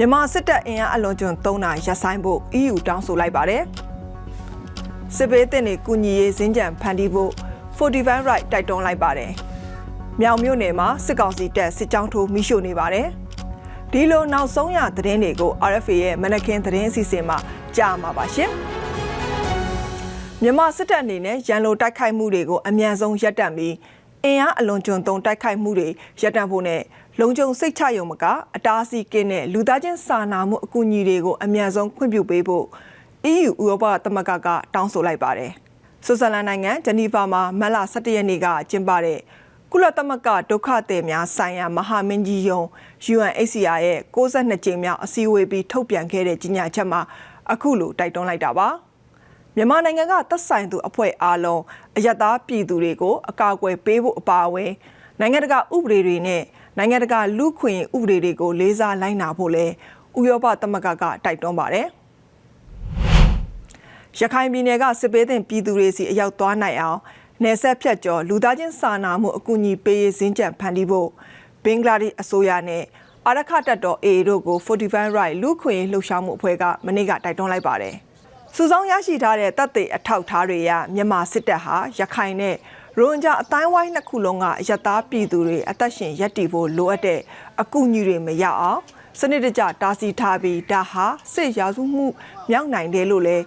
မြန်မာစစ်တပ်အင်အားအလွန်ကျွံ3နာရပ်ဆိုင်းဖို့ EU တောင်းဆိုလိုက်ပါတယ်။စစ်ဘေးတင်တွေကုညီရေးစင်းကြံဖန်တီးဖို့45 right တိုက်တွန်းလိုက်ပါတယ်။မြောင်မြို့နယ်မှာစစ်ကောင်စီတပ်စစ်ကြောင်းထိုးမိရှို့နေပါတယ်။ဒီလိုနောက်ဆုံးရသတင်းတွေကို RFA ရဲ့မနက်ခင်းသတင်းအစီအစဉ်မှာကြားမှာပါရှင်။မြန်မာစစ်တပ်အနေနဲ့ရန်လိုတိုက်ခိုက်မှုတွေကိုအမြန်ဆုံးရပ်တန့်ပြီး အင်အားအလွန်ကျွံသုံးတိုက်ခိုက်မှုတွေရပ်တန့်ဖို့နဲ့လုံခြုံစိတ်ချရုံမကအတားအဆီးကင်းတဲ့လူသားချင်းစာနာမှုအကူအညီတွေကိုအမြန်ဆုံးခွင့်ပြုပေးဖို့ EU ဥရောပသမဂ္ဂကတောင်းဆိုလိုက်ပါတယ်။ဆွစ်ဇာလန်နိုင်ငံဂျနီဗာမှာမတ်လ17ရက်နေ့ကကျင်းပတဲ့ကုလသမဂ္ဂဒုက္ခသည်များဆိုင်ရာမဟာမင်းကြီးယုံ UNHCR ရဲ့62ကြိမ်မြောက်အစည်းအဝေးပြီးထုတ်ပြန်ခဲ့တဲ့ကြေညာချက်မှာအခုလိုတိုက်တွန်းလိုက်တာပါ။ မြန်မာနိုင်ငံကသက်ဆိုင်သူအဖွဲ့အားလုံးအယက်သားပြည်သူတွေကိုအကာအကွယ်ပေးဖို့အပါအဝင်နိုင်ငံတကာဥပဒေတွေနဲ့နိုင်ငံတကာလူခွင့်ဥပဒေတွေကိုလေးစားလိုက်နာဖို့လဲဥရောပသမဂ္ဂကတိုက်တွန်းပါတယ်။ရခိုင်ပြည်နယ်ကစစ်ပေးတဲ့ပြည်သူတွေစီအရောက်သွားနိုင်အောင်နယ်ဆက်ဖြတ်ကျော်လူသားချင်းစာနာမှုအကူအညီပေးရေးစင်းကြံဖန်တီးဖို့ဘင်္ဂလားဒေ့ရှ်အစိုးရနဲ့အာရခတပ်တော် AA တို့ကို45 right လူခွင့်လှုပ်ရှားမှုအဖွဲ့ကမနေ့ကတိုက်တွန်းလိုက်ပါတယ်။ စုဆောင်းရရှိထားတဲ့တပ်တွေအထောက်ထားတွေရမြန်မာစစ်တပ်ဟာရခိုင်နဲ့ရိုဟင်ဂျာအတိုင်းဝိုင်းနှစ်ခုလုံးကအယက်သားပြည်သူတွေအသက်ရှင်ရပ်တည်ဖို့လိုအပ်တဲ့အကူအညီတွေမရအောင်စနစ်တကျတားဆီးထားပြီးဒါဟာစစ်ရာစုမှုမြောက်နိုင်တယ်လို့လည်း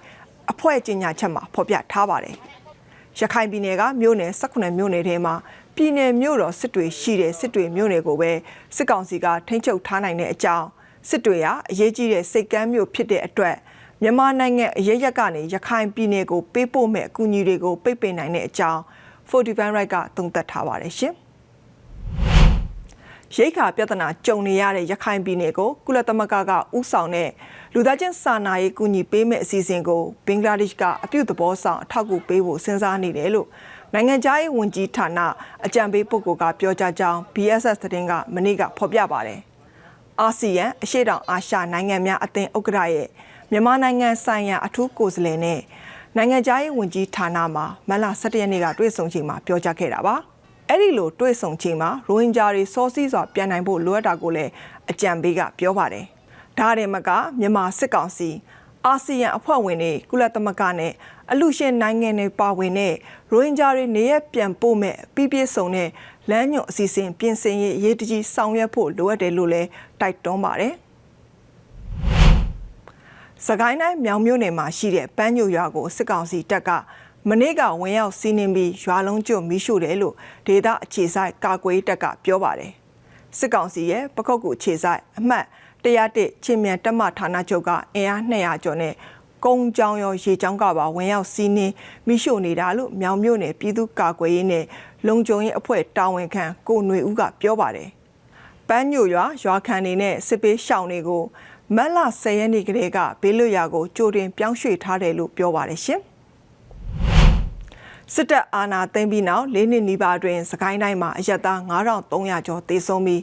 အဖွဲ့ကြေညာချက်မှာဖော်ပြထားပါတယ်။ရခိုင်ပြည်နယ်ကမြို့နယ်18မြို့နယ်ထဲမှာပြည်နယ်မြို့တော်စစ်တွေရှိတဲ့စစ်တွေမြို့နယ်ကိုပဲစစ်ကောင်စီကထိန်းချုပ်ထားနိုင်တဲ့အကြောင်းစစ်တွေဟာအရေးကြီးတဲ့စိတ်ကမ်းမြို့ဖြစ်တဲ့အတွက် မြန်မာနိုင်ငံအရေးရက်ကနေရခိုင်ပြည်နယ်ကိုပေးပို့မဲ့အကူအညီတွေကိုပိတ်ပင်နိုင်တဲ့အကြောင်း45 right ကသုံးသပ်ထားပါတယ်ရှင်။ရိတ်ခါပြဿနာကြုံနေရတဲ့ရခိုင်ပြည်နယ်ကိုကုလသမဂ္ဂကဥဆောင်တဲ့လူသားချင်းစာနာရေးကူညီပေးမဲ့အစီအစဉ်ကိုဘင်္ဂလားဒေ့ရှ်ကအပြုသဘောဆောင်အထောက်အကူပေးဖို့စဉ်းစားနေတယ်လို့နိုင်ငံခြားရေးဝန်ကြီးဌာနအကြံပေးပုဂ္ဂိုလ်ကပြောကြားကြောင်း BSS သတင်းကမနေ့ကဖော်ပြပါတယ်။အာဆီယံအရှေ့တောင်အာရှနိုင်ငံများအသင်းဥက္ကဋ္ဌရဲ့ မြန်မာနိုင်ငံဆိုင်ရာအထူးကိုယ်စားလှယ်နဲ့နိုင်ငံခြားရေးဝန်ကြီးဌာနမှာမလ17ရက်နေ့ကတွေ့ဆုံချိန်မှာပြောကြားခဲ့တာပါအဲ့ဒီလိုတွေ့ဆုံချိန်မှာရိုဟင်ဂျာတွေစောစီးစွာပြန်နိုင်ဖို့လိုအပ်တာကိုလည်းအကြံပေးကပြောပါတယ်ဒါရင်မကမြန်မာစစ်ကောင်စီအာဆီယံအဖွဲ့ဝင်တွေကုလသမဂ္ဂနဲ့အလူရှင်နိုင်ငံတွေပါဝင်တဲ့ရိုဟင်ဂျာတွေနေရပြန်ပို့မဲ့ပြီးပြည့်စုံတဲ့လမ်းညွှန်အစီအစဉ်ပြင်ဆင်ရေးအရေးတကြီးဆောင်ရွက်ဖို့လိုအပ်တယ်လို့လည်းတိုက်တွန်းပါတယ်။ စကိုင်းတိုင်းမြောင်မြို့နယ်မှာရှိတဲ့ပန်းညိုရွာကိုစစ်ကောင်စီတပ်ကမနေ့ကဝင်ရောက်စီးနင်းပြီးရွာလုံးကျွတ်မီးရှို့တယ်လို့ဒေသအခြေဆိုင်ကာကွယ်တပ်ကပြောပါတယ်စစ်ကောင်စီရဲ့ပခုတ်ကူအခြေဆိုင်အမှတ်101ချင်းမြန်တက်မဌာနချုပ်ကအင်အား200ကျော်နဲ့ကုန်းချောင်းရောရေချောင်းကပါဝင်ရောက်စီးနင်းမိရှို့နေတာလို့မြောင်မြို့နယ်ပြည်သူ့ကာကွယ်ရေးနဲ့လုံခြုံရေးအဖွဲ့တာဝန်ခံကိုຫນွေဦးကပြောပါတယ်။ပန်းညိုရွာရွာခံနေနဲ့စစ်ပေးရှောင်းတွေကို မတ်လ10ရက်နေ့ကလေးကဘေးလွတ်ရာကိုကြိုတင်ပြောင်းရွှေ့ထားတယ်လို့ပြောပါတယ်ရှင်။စစ်တပ်အာဏာသိမ်းပြီးနောက်၄နှစ်နီးပါးအတွင်းစကိုင်းတိုင်းမှာအရက်သား9300ကျော်သေဆုံးပြီး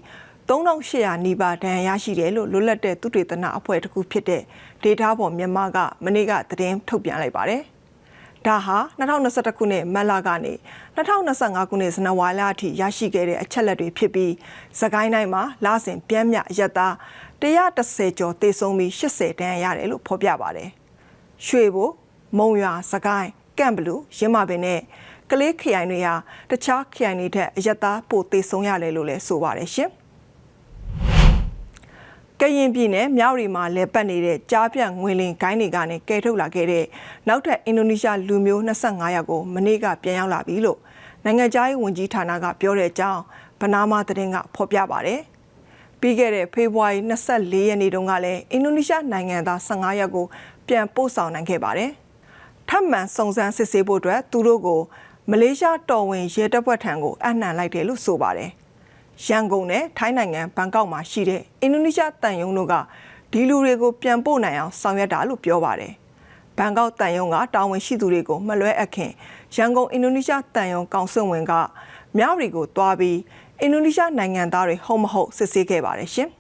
3800နီးပါးဒဏ်ရာရရှိတယ်လို့လွတ်လပ်တဲ့သူတေသနအဖွဲ့တစ်ခုဖြစ်တဲ့ဒေတာပေါ်မြန်မာကမနေ့ကသတင်းထုတ်ပြန်လိုက်ပါတယ်။ ဒါဟာ2021ခုနှစ်မတ်လကနေ2025ခုနှစ်ဇန်နဝါရီလအထိရရှိခဲ့တဲ့အချက်လက်တွေဖြစ်ပြီးသကိုင်းတိုင်းမှာလစဉ်ပြင်းမြအရက်သား130ကျော်သေဆုံးပြီး80တန်းရတယ်လို့ဖော်ပြပါတယ်။ရွှေဘိုမုံရွာစကိုင်းကန့်ဘလူရင်းမပင်နဲ့ကလေးခရိုင်တွေဟာတခြားခရိုင်တွေထက်အရက်သားပိုသေဆုံးရတယ်လို့လည်းဆိုပါတယ်ရှင်။ ကရင်ပြည်နယ်မြောက်ရီမှာလဲပတ်နေတဲ့ကြားပြန့်ငွေလင်ဂိုင်းတွေကနေကဲထုတ်လာခဲ့တဲ့နောက်ထပ်အင်ဒိုနီးရှားလူမျိုး25ယောက်ကိုမနေ့ကပြန်ရောက်လာပြီလို့နိုင်ငံခြားရေးဝန်ကြီးဌာနကပြောတဲ့အကြောင်းဗနာမာသတင်းကဖော်ပြပါတယ်။ပြီးခဲ့တဲ့ဖေဖော်ဝါရီ24ရက်နေ့တုန်းကလည်းအင်ဒိုနီးရှားနိုင်ငံသား15ယောက်ကိုပြန်ပို့ဆောင်နိုင်ခဲ့ပါတယ်။ထပ်မံစုံစမ်းစစ်ဆေးဖို့အတွက်သူတို့ကိုမလေးရှားတော်ဝင်ရဲတပ်ဖွဲ့ထံကိုအနှံလိုက်တယ်လို့ဆိုပါတယ်။ ရန်ကုန်နဲ့ထိုင်းနိုင်ငံဘန်ကောက်မှာရှိတဲ့အင်ဒိုနီးရှားတန်ယုံတို့ကဒီလူတွေကိုပြန်ပို့နိုင်အောင်ဆောင်ရွက်တာလို့ပြောပါတယ်။ဘန်ကောက်တန်ယုံကတာဝန်ရှိသူတွေကိုမလွဲအပ်ခင်ရန်ကုန်အင်ဒိုနီးရှားတန်ယုံကောင်စစ်ဝင်ကမြောက်ရီကိုတွားပြီးအင်ဒိုနီးရှားနိုင်ငံသားတွေဟုတ်မဟုတ်စစ်ဆေးခဲ့ပါတယ်ရှင်။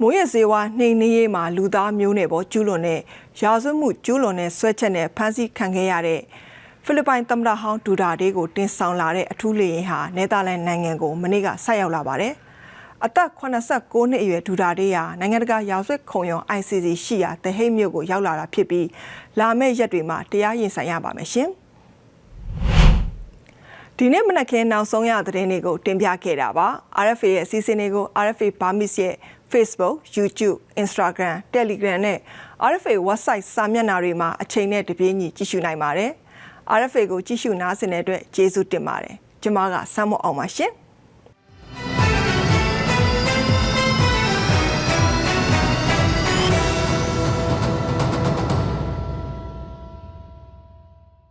မိုးရစေဝါနှိမ်နှင်းရေးမှာလူသားမျိုးနယ်ပေါ်ကျူးလွန်တဲ့ရာဇဝတ်မှုကျူးလွန်တဲ့ဆွဲချက်နဲ့ဖမ်းဆီးခံခဲ့ရတဲ့ ဖိလစ်ပိုင်သမ္မတဟောင်းဒူဒါတေးကိုတင်ဆောင်လာတဲ့အထူးလေယာဉ်ဟာနယ်သာလန်နိုင်ငံကိုမနေ့ကဆိုက်ရောက်လာပါတယ်အသက်89နှစ်အရွယ်ဒူတာတေးဟာနိုင်ငံတကာရာဇဝတ်ခုံရုံး ICC ရှိရာတဟိတ်မြို့ကိုရောက်လာတာဖြစ်ပြီးလာမယ့်ရက်တွေမှာတရားရင်ဆိုင်ရပါမယ်ရှင်။ဒီနေ့မနက်ခင်းနောက်ဆုံးရသတင်းတွေကိုတင်ပြခဲ့တာပါ RFA ရဲ့အစီအစဉ်တွေကို RFA Burmese ရဲ့ Facebook, YouTube, Instagram, Telegram နဲ့ RFA website စာမျက်နှာတွေမှာအချိန်နဲ့တပြေးညီကြည့်ရှုနိုင်ပါတယ်။ RFA ကိုကြည့်ရှုနားဆင်တဲ့အတွက်ကျေးဇူးတင်ပါတယ်။ကျွန်မကစမ်းမအောင်ပါရှင်။